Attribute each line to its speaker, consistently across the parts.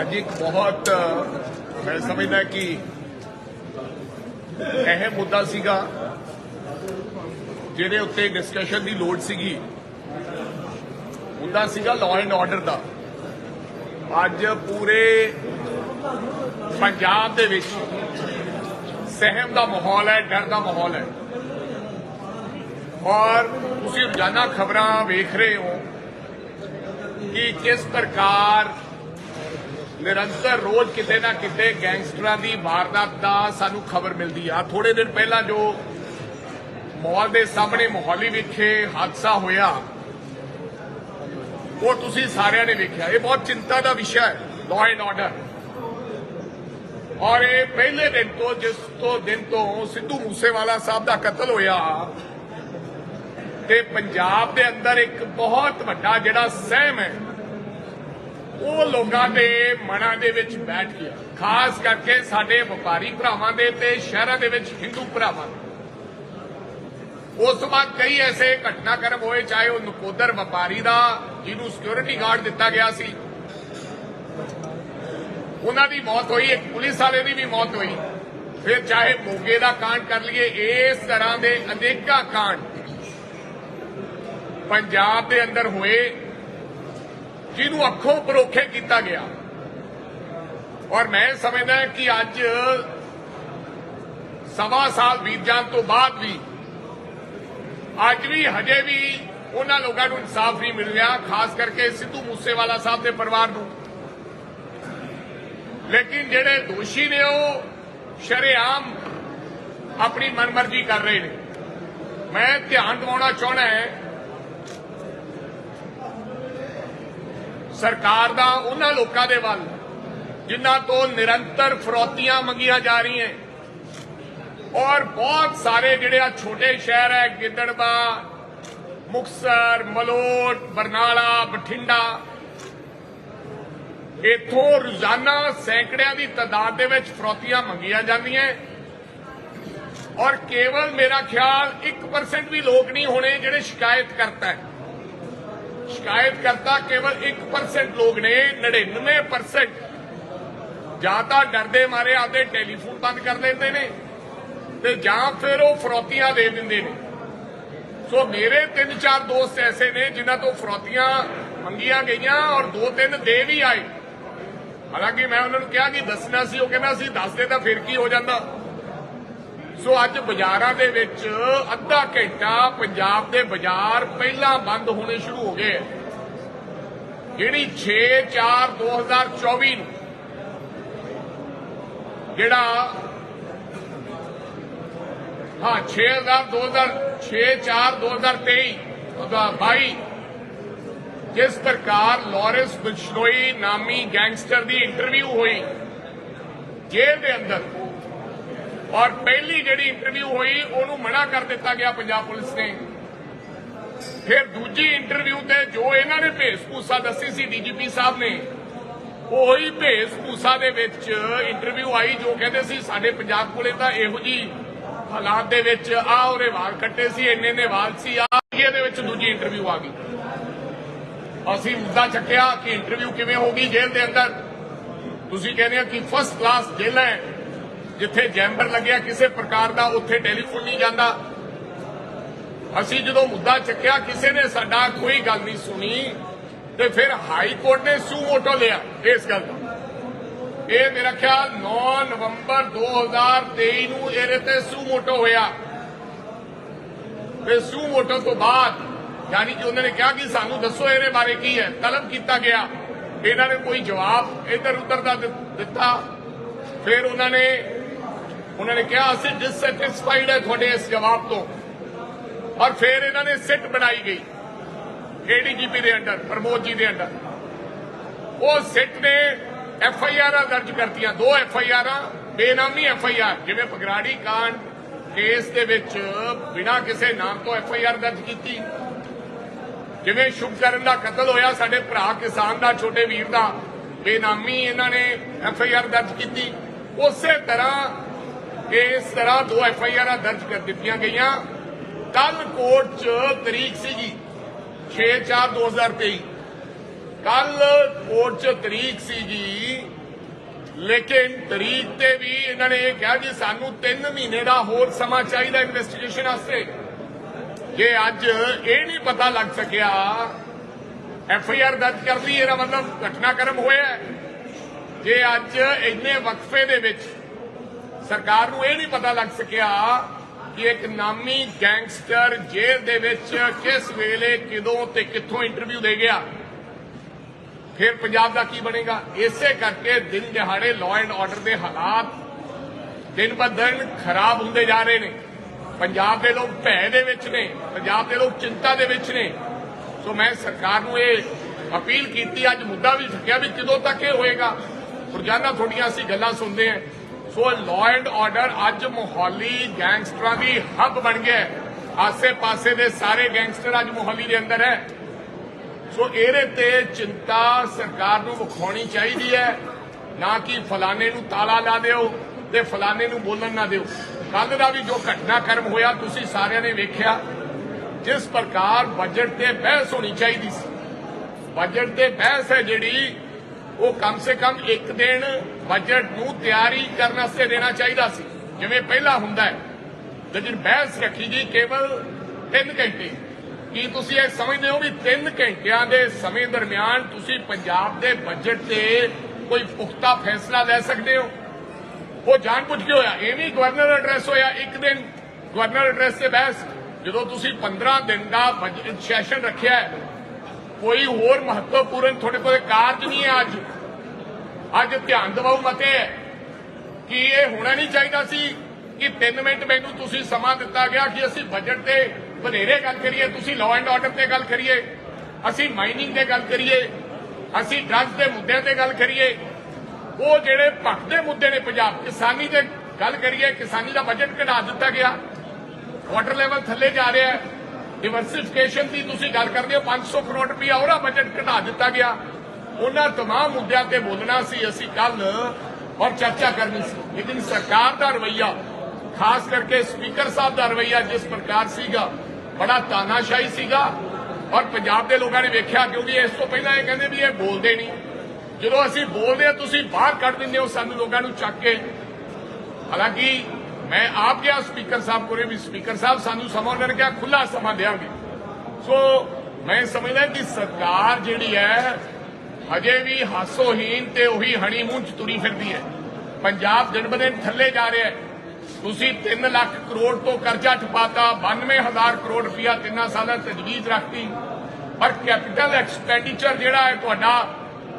Speaker 1: ਅੱਜ ਇੱਕ ਬਹੁਤ ਮੈਂ ਸਮਝਦਾ ਕਿ ਇਹ ਮੁੱਦਾ ਸੀਗਾ, ਜਿਹਦੇ ਉੱਤੇ ਡਿਸਕਸ਼ਨ ਦੀ ਲੋੜ ਸੀਗੀ। ਮੁੱਦਾ ਸੀਗਾ ਲਾਅ ਐਂਡ ਆਰਡਰ ਦਾ। ਅੱਜ ਪੂਰੇ ਪੰਜਾਬ ਦੇ ਵਿੱਚ ਸਹਿਮ ਦਾ ਮਾਹੌਲ ਹੈ, ਡਰ ਦਾ ਮਾਹੌਲ ਹੈ। ਔਰ ਤੁਸੀਂ ਰੋਜ਼ਾਨਾ ਖਬਰਾਂ ਵੇਖ ਰਹੇ ਹੋ ਕਿ ਕਿਸ ਪ੍ਰਕਾਰ ਨਿਰੰਤਰ ਰੋਜ਼ ਕਿਤੇ ਨਾ ਕਿਤੇ ਗੈਂਗਸਟਰਾਂ ਦੀ ਵਾਰਦਾਤ ਦਾ ਸਾਨੂੰ ਖਬਰ ਮਿਲਦੀ ਆ। ਥੋੜੇ ਦਿਨ ਪਹਿਲਾਂ ਜੋ ਮਾਲ ਦੇ ਸਾਹਮਣੇ ਮੋਹਾਲੀ ਵਿਖੇ ਹਾਦਸਾ ਹੋਇਆ, ਉਹ ਤੁਸੀਂ ਸਾਰਿਆਂ ਨੇ ਵੇਖਿਆ। ਇਹ ਬਹੁਤ ਚਿੰਤਾ ਦਾ ਵਿਸ਼ਾ ਹੈ ਲਾਅ ਐਂਡ ਆਰਡਰ ਔਰ ਇਹ ਪਹਿਲੇ ਦਿਨ ਤੋਂ, ਜਿਸ ਤੋਂ ਦਿਨ ਤੋਂ ਸਿੱਧੂ ਮੂਸੇਵਾਲਾ ਸਾਹਿਬ ਦਾ ਕਤਲ ਹੋਇਆ, ਤੇ ਪੰਜਾਬ ਦੇ ਅੰਦਰ ਇੱਕ ਬਹੁਤ ਵੱਡਾ ਜਿਹੜਾ ਸਹਿਮ ਹੈ ਉਹ ਲੋਕਾਂ ਦੇ ਮਨਾਂ ਦੇ ਵਿੱਚ ਬੈਠ ਗਿਆ। ਖਾਸ ਕਰਕੇ ਸਾਡੇ ਵਪਾਰੀ ਭਰਾਵਾਂ ਦੇ ਤੇ ਸ਼ਹਿਰਾਂ ਦੇ ਵਿੱਚ ਹਿੰਦੂ ਭਰਾਵਾਂ ਦੇ। ਉਸ ਤੋਂ ਬਾਅਦ ਕਈ ਐਸੇ ਘਟਨਾਕ੍ਰਮ ਹੋਏ, ਚਾਹੇ ਉਹ ਨਕੋਦਰ ਵਪਾਰੀ ਦਾ, ਜਿਹਨੂੰ ਸਿਕਿਉਰਿਟੀ ਗਾਰਡ ਦਿੱਤਾ ਗਿਆ ਸੀ। ਉਹਨਾਂ ਦੀ ਮੌਤ ਹੋਈ, ਇੱਕ ਪੁਲਿਸ ਵਾਲੇ ਦੀ ਵੀ ਮੌਤ ਹੋਈ। ਫਿਰ ਚਾਹੇ ਮੋਗੇ ਦਾ ਕਾਂਡ ਕਰ ਲਈਏ, ਇਸ ਤਰ੍ਹਾਂ ਦੇ ਅਨੇਕਾਂ ਕਾਂਡ ਪੰਜਾਬ ਦੇ ਅੰਦਰ ਹੋਏ। ਜਿਹਨੂੰ ਅੱਖੋਂ ਪਰੋਖੇ ਕੀਤਾ ਗਿਆ। ਔਰ ਮੈਂ ਸਮਝਦਾ ਕਿ ਅੱਜ ਸਵਾ ਸਾਲ ਬੀਤ ਜਾਣ ਤੋਂ ਬਾਅਦ ਵੀ ਅੱਜ ਵੀ ਹਜੇ ਵੀ ਉਹਨਾਂ ਲੋਕਾਂ ਨੂੰ ਇਨਸਾਫ ਨਹੀਂ ਮਿਲ ਰਿਹਾ, ਖਾਸ ਕਰਕੇ ਸਿੱਧੂ ਮੂਸੇਵਾਲਾ ਸਾਹਿਬ ਦੇ ਪਰਿਵਾਰ ਨੂੰ। ਲੇਕਿਨ ਜਿਹੜੇ ਦੋਸ਼ੀ ਨੇ ਉਹ ਸ਼ਰੇਆਮ ਆਪਣੀ ਮਨਮਰਜ਼ੀ ਕਰ ਰਹੇ ਨੇ। ਮੈਂ ਧਿਆਨ ਦਿਵਾਉਣਾ ਚਾਹਣਾ ਹੈ ਸਰਕਾਰ ਦਾ, ਉਹਨਾਂ ਲੋਕਾਂ ਦੇ ਵੱਲ, ਜਿਨ੍ਹਾਂ ਤੋਂ ਨਿਰੰਤਰ ਫਰੋਤੀਆਂ ਮੰਗੀਆਂ ਜਾ ਰਹੀਆਂ ਔਰ ਬਹੁਤ ਸਾਰੇ ਜਿਹੜੇ ਆ ਛੋਟੇ ਸ਼ਹਿਰ ਹੈ, ਗਿੱਦੜਬਾ ਮੁਕਸਰ ਮਲੋਟ, ਬਰਨਾਲਾ, ਬਠਿੰਡਾ, ਇਥੋਂ ਰੋਜ਼ਾਨਾ ਸੈਂਕੜਿਆਂ ਦੀ ਤਾਦਾਦ ਦੇ ਵਿੱਚ ਫਰੋਤੀਆਂ ਮੰਗੀਆਂ ਜਾਂਦੀਆਂ ਔਰ ਕੇਵਲ ਮੇਰਾ ਖਿਆਲ 1% ਵੀ ਲੋਕ ਨਹੀਂ ਹੋਣੇ ਜਿਹੜੇ ਸ਼ਿਕਾਇਤ ਕਰਤਾ ਹੈ। ਸ਼ਿਕਾਇਤ ਕਰਤਾ, ਕੇਵਲ 1% ਲੋਕ ਨੇ 99% ਜਾਂ ਤਾਂ ਡਰਦੇ ਮਾਰੇ ਆਪਦੇ ਟੈਲੀਫੋਨ ਬੰਦ ਕਰ ਦਿੰਦੇ ਨੇ, ਤੇ ਜਾਂ ਫਿਰ ਉਹ ਫਰੋਤੀਆਂ ਦੇ ਦਿੰਦੇ ਨੇ। ਸੋ ਮੇਰੇ ਤਿੰਨ ਚਾਰ ਦੋਸਤ ਐਸੇ ਨੇ, ਜਿਨ੍ਹਾਂ ਤੋਂ ਫਰੋਤੀਆਂ ਮੰਗੀਆਂ ਗਈਆਂ ਔਰ ਦੋ ਤਿੰਨ ਦੇ ਵੀ ਆਏ। ਹਾਲਾਂਕਿ ਮੈਂ ਉਹਨਾਂ ਨੂੰ ਕਿਹਾ ਕਿ ਦੱਸਣਾ ਸੀ, ਉਹ ਕਹਿੰਦਾ ਸੀ, ਦੱਸਦੇ ਤਾਂ ਫਿਰ ਕੀ ਹੋ ਜਾਂਦਾ। ਸੋ ਅੱਜ ਬਾਜ਼ਾਰਾਂ ਦੇ ਵਿੱਚ ਅੱਧਾ ਘੰਟਾ ਪੰਜਾਬ ਦੇ ਬਾਜ਼ਾਰ ਪਹਿਲਾਂ ਬੰਦ ਹੋਣੇ ਸ਼ੁਰੂ ਹੋ ਗਏ। ਜਿਹੜੀ 6 4 2024 ਨੂੰ ਜਿਹੜਾ ਹਾਂ 6000 2006 4 2023 ਉਹਦਾ 22 ਜਿਸ ਪ੍ਰਕਾਰ ਲਾਰੈਂਸ ਬਿਸ਼ਨੋਈ ਨਾਮੀ ਗੈਂਗਸਟਰ ਦੀ ਇੰਟਰਵਿਊ ਹੋਈ, ਜੇਲ੍ਹ ਦੇ ਅੰਦਰ। ਔਰ ਪਹਿਲੀ ਜਿਹੜੀ ਇੰਟਰਵਿਊ ਹੋਈ, ਉਹਨੂੰ ਮਨਾ ਕਰ ਦਿੱਤਾ ਗਿਆ ਪੰਜਾਬ ਪੁਲਿਸ ਨੇ। ਫਿਰ ਦੂਜੀ ਇੰਟਰਵਿਊ ਤੇ ਜੋ ਇਹਨਾਂ ਨੇ ਭੇਸਪੂਸਾ ਦੱਸੀ ਸੀ ਡੀਜੀਪੀ ਸਾਹਿਬ ਨੇ, ਉਹੀ ਭੇਸਪੂਸਾ ਦੇ ਵਿੱਚ ਇੰਟਰਵਿਊ ਆਈ, ਜੋ ਕਹਿੰਦੇ ਸੀ ਸਾਡੇ ਪੰਜਾਬ ਕੋਲੇ ਤਾਂ ਇਹੋ ਜੀ ਹਾਲਾਤ ਦੇ ਵਿੱਚ ਆ, ਉਹਦੇ ਵਾਲ ਕੱਟੇ ਸੀ, ਇੰਨੇ ਨੇ ਵਾਲ ਸੀ, ਆ ਇਹਦੇ ਵਿੱਚ ਦੂਜੀ ਇੰਟਰਵਿਊ ਆ ਗਈ। ਅਸੀਂ ਮੁੱਦਾ ਚੱਕਿਆ ਕਿ ਇੰਟਰਵਿਊ ਕਿਵੇਂ ਹੋਗੀ ਜੇਲ੍ਹ ਦੇ ਅੰਦਰ। ਤੁਸੀਂ ਕਹਿੰਦੇ ਆ ਕਿ ਫਸਟ ਕਲਾਸ ਜੇਲ੍ਹ ਹੈ। ਜਿੱਥੇ ਜੈਂਬਰ ਲੱਗਿਆ, ਕਿਸੇ ਪ੍ਰਕਾਰ ਦਾ ਉੱਥੇ ਟੈਲੀਫੋਨ ਨਹੀਂ ਜਾਂਦਾ। ਅਸੀਂ ਜਦੋਂ ਮੁੱਦਾ ਚੱਕਿਆ, ਕਿਸੇ ਨੇ ਸਾਡਾ ਕੋਈ ਗੱਲ ਨਹੀਂ ਸੁਣੀ, ਤੇ ਫਿਰ ਹਾਈ ਕੋਰਟ ਨੇ ਸੂ ਮੋਟੋ ਲਿਆ ਇਸ ਗੱਲ ਦਾ। ਇਹ ਮੇਰਾ ਖਿਆਲ 9 ਨਵੰਬਰ 2023 ਨੂੰ ਇਹਦੇ ਤੇ ਸੂ ਮੋਟੋ ਹੋਇਆ। ਤੇ ਸੂ ਮੋਟੋ ਤੋਂ ਬਾਅਦ, ਯਾਨੀ ਕਿ ਉਹਨਾਂ ਨੇ ਕਿਹਾ ਕਿ ਸਾਨੂੰ ਦੱਸੋ ਇਹਦੇ ਬਾਰੇ ਕੀ ਹੈ, ਤਲਬ ਕੀਤਾ ਗਿਆ। ਇਹਨਾਂ ਨੇ ਕੋਈ ਜਵਾਬ ਇੱਧਰ ਉੱਧਰ ਦਾ, ਦਿੱਤਾ। ਫਿਰ ਉਹਨਾਂ ਨੇ ਉਹਨਾਂ ਨੇ ਕਿਹਾ, ਅਸੀਂ ਡਿਸਸੈਟੀਸਫਾਈਡ ਹੈ ਤੁਹਾਡੇ ਇਸ ਜਵਾਬ ਤੋਂ। ਔਰ ਫਿਰ ਇਹਨਾਂ ਨੇ ਸਿੱਟ ਬਣਾਈ ਗਈ ਏਡੀਜੀਪੀ ਦੇ ਅੰਡਰ, ਪ੍ਰਮੋਦ ਜੀ ਦੇ ਅੰਡਰ। ਉਹ ਸਿੱਟ ਨੇ ਐਫ ਆਈ ਆਰ ਦਰਜ ਕਰਤੀਆਂ, ਦੋ ਐਫ ਆਈ ਆਰਾਂ ਬੇਨਾਮੀ ਐਫ ਆਈ ਆਰ ਜਿਵੇਂ ਪਗਰਾੜੀ ਕਾਂਡ ਕੇਸ ਦੇ ਵਿੱਚ ਬਿਨਾਂ ਕਿਸੇ ਨਾਮ ਤੋਂ ਐਫ ਆਈ ਆਰ ਦਰਜ ਕੀਤੀ। ਜਿਵੇਂ ਸ਼ੁਭਕਰਨ ਦਾ ਕਤਲ ਹੋਇਆ, ਸਾਡੇ ਭਰਾ ਕਿਸਾਨ ਦਾ, ਛੋਟੇ ਵੀਰ ਦਾ, ਬੇਨਾਮੀ ਇਹਨਾਂ ਨੇ ਐਫ ਆਈ ਆਰ ਦਰਜ ਕੀਤੀ। ਉਸੇ ਤਰ੍ਹਾਂ ਇਸ ਤਰ੍ਹਾਂ ਦੋ ਐਫ ਆਈ ਆਰਾਂ ਦਰਜ ਕਰ ਦਿੱਤੀਆਂ ਗਈਆਂ। ਕੱਲ ਕੋਰਟ 'ਚ ਤਰੀਕ ਸੀਗੀ 6/4/2023 ਕੱਲ ਕੋਰਟ 'ਚ ਤਰੀਕ ਸੀਗੀ, ਲੇਕਿਨ ਤਰੀਕ ਤੇ ਵੀ ਇਹਨਾਂ ਨੇ ਇਹ ਕਿਹਾ ਕਿ ਸਾਨੂੰ 3 ਮਹੀਨੇ ਦਾ ਹੋਰ ਸਮਾਂ ਚਾਹੀਦਾ ਇਨਵੈਸਟੀਗੇਸ਼ਨ ਵਾਸਤੇ। ਜੇ ਅੱਜ ਇਹ ਨਹੀਂ ਪਤਾ ਲੱਗ ਸਕਿਆ, ਐਫ ਆਈ ਆਰ ਦਰਜ ਕਰ ਲਈ, ਇਹਦਾ ਮਤਲਬ ਘਟਨਾਕ੍ਰਮ ਹੋਇਆ ਜੇ ਅੱਜ ਇੰਨੇ ਵਕਫੇ ਦੇ ਵਿੱਚ ਸਰਕਾਰ ਨੂੰ ਇਹ ਨਹੀਂ ਪਤਾ ਲੱਗ ਸਕਿਆ ਕਿ ਇੱਕ ਨਾਮੀ ਗੈਂਗਸਟਰ ਜੇਲ੍ਹ ਦੇ ਵਿੱਚ ਕਿਸ ਵੇਲੇ ਕਿਦੋਂ ਤੇ ਕਿੱਥੋਂ ਇੰਟਰਵਿਊ ਦੇ ਗਿਆ। ਫਿਰ ਪੰਜਾਬ ਦਾ ਕੀ ਬਣੇਗਾ? ਇਸੇ ਕਰਕੇ ਦਿਨ ਦਿਹਾੜੇ ਲਾਅ ਐਂਡ ਆਰਡਰ ਦੇ ਹਾਲਾਤ ਦਿਨ ਬ ਦਿਨ ਖਰਾਬ ਹੁੰਦੇ ਜਾ ਰਹੇ ਨੇ। ਪੰਜਾਬ ਦੇ ਲੋਕ ਭੈ ਦੇ ਵਿੱਚ ਨੇ, ਪੰਜਾਬ ਦੇ ਲੋਕ ਚਿੰਤਾ ਦੇ ਵਿੱਚ ਨੇ। ਸੋ ਮੈਂ ਸਰਕਾਰ ਨੂੰ ਇਹ ਅਪੀਲ ਕੀਤੀ, ਅੱਜ ਮੁੱਦਾ ਵੀ ਚੱਕਿਆ ਵੀ ਕਦੋਂ ਤੱਕ ਇਹ ਹੋਏਗਾ। ਰੋਜ਼ਾਨਾ ਤੁਹਾਡੀਆਂ ਅਸੀਂ ਗੱਲਾਂ ਸੁਣਦੇ ਹਾਂ। ਸੋ ਲਾਅ ਐਂਡ ਆਰਡਰ ਅੱਜ ਮੋਹਾਲੀ ਗੈਂਗਸਟਰਾਂ ਦੀ ਹੱਬ ਬਣ ਗਿਆ ਆਸੇ-ਪਾਸੇ ਦੇ ਸਾਰੇ ਗੈਂਗਸਟਰ ਅੱਜ ਮੋਹਾਲੀ ਦੇ ਅੰਦਰ ਹੈ। ਸੋ ਇਹਦੇ ਤੇ ਚਿੰਤਾ ਸਰਕਾਰ ਨੂੰ ਵਿਖਾਉਣੀ ਚਾਹੀਦੀ ਹੈ। ਨਾ ਕਿ ਫਲਾਣੇ ਨੂੰ ਤਾਲਾ ਲਾ ਦਿਓ ਤੇ ਫਲਾਣੇ ਨੂੰ ਬੋਲਣ ਨਾ ਦਿਓ। ਕੱਲ ਦਾ ਵੀ ਜੋ ਘਟਨਾਕ੍ਰਮ ਹੋਇਆ, ਤੁਸੀਂ ਸਾਰਿਆਂ ਨੇ ਵੇਖਿਆ। ਜਿਸ ਪ੍ਰਕਾਰ ਬਜਟ ਤੇ ਬਹਿਸ ਹੋਣੀ ਚਾਹੀਦੀ ਸੀ। ਬਜਟ ਤੇ ਬਹਿਸ ਹੈ ਜਿਹੜੀ ਉਹ ਕਮ ਸੇ ਕਮ ਇੱਕ ਦਿਨ ਬਜਟ ਨੂੰ ਤਿਆਰੀ ਕਰਨ ਵਾਸਤੇ ਦੇਣਾ ਚਾਹੀਦਾ ਸੀ। ਜਿਵੇਂ ਪਹਿਲਾਂ ਹੁੰਦਾ ਹੈ, ਲੇਕਿਨ ਬਹਿਸ ਰੱਖੀ ਗਈ ਕੇਵਲ 3 ਘੰਟੇ। ਕੀ ਤੁਸੀਂ ਇਹ ਸਮਝਦੇ ਹੋ ਵੀ 3 ਘੰਟਿਆਂ ਦੇ ਸਮੇਂ ਦਰਮਿਆਨ ਤੁਸੀਂ ਪੰਜਾਬ ਦੇ ਬਜਟ ਤੇ ਕੋਈ ਪੁਖਤਾ ਫੈਸਲਾ ਲੈ ਸਕਦੇ ਹੋ? ਉਹ ਜਾਣਬੁੱਝ ਕੇ ਹੋਇਆ। ਇਹ ਵੀ ਗਵਰਨਰ ਐਡਰੈਸ ਹੋਇਆ ਇੱਕ ਦਿਨ। ਗਵਰਨਰ ਐਡਰੈਸ ਤੇ ਬਹਿਸ। ਜਦੋਂ ਤੁਸੀਂ 15 ਦਿਨ ਦਾ ਬਜਟ ਸੈਸ਼ਨ ਰੱਖਿਆ ਹੈ ਕੋਈ ਹੋਰ ਮਹੱਤਵਪੂਰਨ ਤੁਹਾਡੇ ਕੋਲ ਕਾਰਜ ਨਹੀਂ ਹੈ ਅੱਜ। ਅੱਜ ਧਿਆਨ ਦਿਵਾਓ ਮਤੇ ਕਿ ਇਹ ਹੋਣਾ ਨਹੀਂ ਚਾਹੀਦਾ ਸੀ ਕਿ 3 ਮਿੰਟ ਮੈਨੂੰ ਤੁਸੀਂ ਸਮਾਂ ਦਿੱਤਾ ਗਿਆ ਕਿ ਅਸੀਂ ਬਜਟ ਤੇ ਵਧੇਰੇ ਗੱਲ ਕਰੀਏ, ਤੁਸੀਂ ਲਾਅ ਐਂਡ ਆਰਡਰ ਤੇ ਗੱਲ ਕਰੀਏ, ਅਸੀਂ ਮਾਈਨਿੰਗ ਤੇ ਗੱਲ ਕਰੀਏ, ਅਸੀਂ ਡਰੱਗਸ ਦੇ ਮੁੱਦਿਆਂ ਤੇ ਗੱਲ ਕਰੀਏ। ਉਹ ਜਿਹੜੇ ਭਖਦੇ ਮੁੱਦੇ ਨੇ ਪੰਜਾਬ, ਕਿਸਾਨੀ ਤੇ ਗੱਲ ਕਰੀਏ, ਕਿਸਾਨੀ ਦਾ ਬਜਟ ਘਟਾ ਦਿੱਤਾ ਗਿਆ। ਵਾਟਰ ਲੈਵਲ ਥੱਲੇ ਜਾ ਰਿਹਾ ਹੈ। ਡਿਵਰਸਿਫਿਕੇਸ਼ਨ ਦੀ ਤੁਸੀਂ ਗੱਲ ਕਰਦੇ ਹੋ 500 ਕਰੋੜ ਰੁਪਇਆ ਉਹਦਾ ਬਜਟ ਘਟਾ ਦਿੱਤਾ ਗਿਆ ਉਹਨਾਂ तमाम ਮੁੱਦਿਆਂ ਤੇ ਬੋਲਣਾ ਸੀ ਅਸੀਂ ਕੱਲ ਔਰ ਚਰਚਾ ਕਰਨੀ ਸੀ ਲੇਕਿਨ ਸਰਕਾਰ ਦਾ ਰਵਈਆ ਖਾਸ ਕਰਕੇ ਸਪੀਕਰ ਸਾਹਿਬ ਦਾ ਰਵਈਆ ਜਿਸ ਪ੍ਰਕਾਰ ਸੀਗਾ ਬੜਾ ਤਾਨਾਸ਼ਾਹੀ ਸੀਗਾ ਔਰ ਪੰਜਾਬ ਦੇ ਲੋਕਾਂ ਨੇ ਵੇਖਿਆ ਕਿਉਂਕਿ ਇਸ ਤੋਂ ਪਹਿਲਾਂ ਇਹ ਕਹਿੰਦੇ ਵੀ ਇਹ ਬੋਲਦੇ ਨਹੀਂ ਜਦੋਂ ਅਸੀਂ ਬੋਲਦੇ ਆ ਤੁਸੀਂ ਬਾਹਰ ਕੱਢ ਦਿੰਦੇ ਹੋ ਸਾਨੂੰ ਲੋਕਾਂ ਨੂੰ ਚੱਕ ਕੇ ਹਾਲਾਂਕਿ ਮੈਂ ਆਪ ਗਿਆ ਸਪੀਕਰ ਸਾਹਿਬ ਕੋਲੇ ਵੀ ਸਪੀਕਰ ਸਾਹਿਬ ਸਾਨੂੰ ਸਮਾਂ ਉਹਨਾਂ ਨੇ ਕਿਹਾ ਖੁੱਲਾ ਸਮਾਂ ਦੇਵਾਂਗੇ ਸੋ ਮੈਂ ਸਮਝਦਾ ਕਿ ਸਰਕਾਰ ਜਿਹੜੀ ਹੈ ਹਜੇ ਵੀ ਹਾਸੋਹੀਨ ਤੇ ਉਹੀ ਹਨੀਮੂਨ ਚ ਤੁਰੀ ਫਿਰਦੀ ਹੈ ਪੰਜਾਬ ਦਿਨ ਬ ਦਿਨ ਥੱਲੇ ਜਾ ਰਿਹਾ ਹੈ ਤੁਸੀਂ 3 ਲੱਖ ਕਰੋੜ ਤੋਂ ਕਰਜ਼ਾ ਠਪਾਤਾ 92000 ਕਰੋੜ ਰੁਪਇਆ ਤਿੰਨਾਂ ਸਾਲਾਂ ਤਜਵੀਜ਼ ਰੱਖਤੀ ਪਰ ਕੈਪੀਟਲ ਐਕਸਪੈਂਡੀਚਰ ਜਿਹੜਾ ਹੈ ਤੁਹਾਡਾ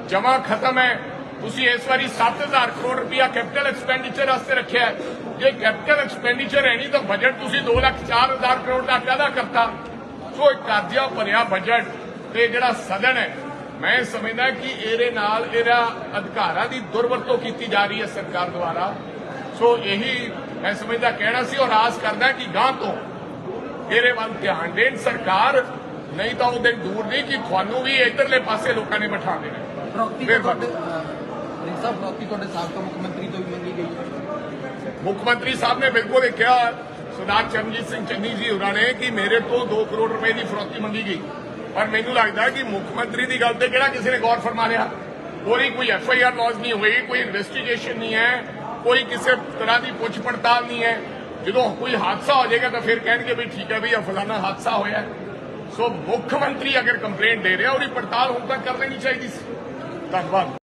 Speaker 1: ਜਮਾ ਖਤਮ ਹੈ ਤੁਸੀਂ ਇਸ ਵਾਰੀ 7000 ਕਰੋੜ ਰੁਪਇਆ ਕੈਪੀਟਲ ਐਕਸਪੈਂਡੀਚਰ ਵਾਸਤੇ ਰੱਖਿਆ ਹੈ ਜੇ ਕੈਪੀਟਲ ਐਕਸਪੈਂਡੀਚਰ ਹੈ ਨਹੀਂ ਤਾਂ ਬਜਟ ਤੁਸੀਂ 2 ਲੱਖ 4000 ਕਰੋੜ ਦਾ ਕਾਹਦਾ ਕਰਤਾ? ਸੋ ਇੱਕ ਕਰਜ਼ਾ ਭਰਿਆ ਬਜਟ ਤੇ ਜਿਹੜਾ ਸਦਨ ਹੈ ਮੈਂ ਸਮਝਦਾ ਕਿ ਇਹਦੇ ਨਾਲ ਇਹਦਾ ਅਧਿਕਾਰਾਂ ਦੀ ਦੁਰਵਰਤੋਂ ਕੀਤੀ ਜਾ ਰਹੀ ਹੈ ਸਰਕਾਰ ਦੁਆਰਾ। ਸੋ ਇਹੀ ਮੈਂ ਸਮਝਦਾ ਕਹਿਣਾ ਸੀ ਔਰ ਆਸ ਕਰਦਾ ਕਿ ਗਾਂ ਤੋਂ ਇਹਦੇ ਵੱਲ ਧਿਆਨ ਦੇਣ ਸਰਕਾਰ ਨਹੀਂ ਤਾਂ ਉਹ ਦਿਨ ਦੂਰ ਨਹੀਂ ਕਿ ਤੁਹਾਨੂੰ ਵੀ ਇਧਰਲੇ ਪਾਸੇ ਲੋਕਾਂ ਨੇ ਬਿਠਾ ਦੇਣਾ। ਫਿਰ
Speaker 2: ਸਾਹਿਬ ਪ੍ਰੋਕਤੀ ਤੁਹਾਡੇ ਸਾਬਕਾ ਮੁੱਖ ਮੰਤਰੀ ਤੋਂ ਵੀ ਮੰਗੀ ਗਈ
Speaker 1: ਮੁੱਖ ਮੰਤਰੀ ਸਾਹਿਬ ਨੇ ਬਿਲਕੁਲ ਇਹ ਕਿਹਾ ਸਰਦਾਰ ਚਰਨਜੀਤ ਸਿੰਘ ਚੰਨੀ ਜੀ ਹੋਰਾਂ ਨੇ ਕਿ ਮੇਰੇ ਤੋਂ 2 ਕਰੋੜ ਰੁਪਏ ਦੀ ਫਰੋਤੀ ਮੰਗੀ ਗਈ ਪਰ ਮੈਨੂੰ ਲੱਗਦਾ ਕਿ ਮੁੱਖ ਮੰਤਰੀ ਦੀ ਗੱਲ ਤੇ ਕਿਹੜਾ ਕਿਸੇ ਨੇ ਗੌਰ ਫਰਮਾ ਰਿਹਾ ਕੋਈ ਕੋਈ ਐਫ ਆਈ ਆਰ ਲੌਜ ਨਹੀਂ ਹੋਈ ਕੋਈ ਇਨਵੈਸਟੀਗੇਸ਼ਨ ਨਹੀਂ ਹੈ ਕੋਈ ਕਿਸੇ ਤਰ੍ਹਾਂ ਦੀ ਪੁੱਛ ਪੜਤਾਲ ਨਹੀਂ ਹੈ ਜਦੋਂ ਕੋਈ ਹਾਦਸਾ ਹੋ ਜਾਏਗਾ ਤਾਂ ਫਿਰ ਕਹਿਣਗੇ ਵੀ ਠੀਕ ਹੈ ਵੀ ਇਹ ਫਲਾਣਾ ਹਾਦਸਾ ਹੋਇਆ ਹੈ। ਸੋ ਮੁੱਖ ਮੰਤਰੀ ਅਗਰ ਕੰਪਲੇਂਟ ਦੇ ਰਿਹਾ ਉਹਦੀ ਪੜਤਾਲ ਹੁਣ ਤੱਕ ਕਰ ਲੈਣੀ ਚਾਹੀਦੀ ਸੀ ਧੰਨਵਾਦ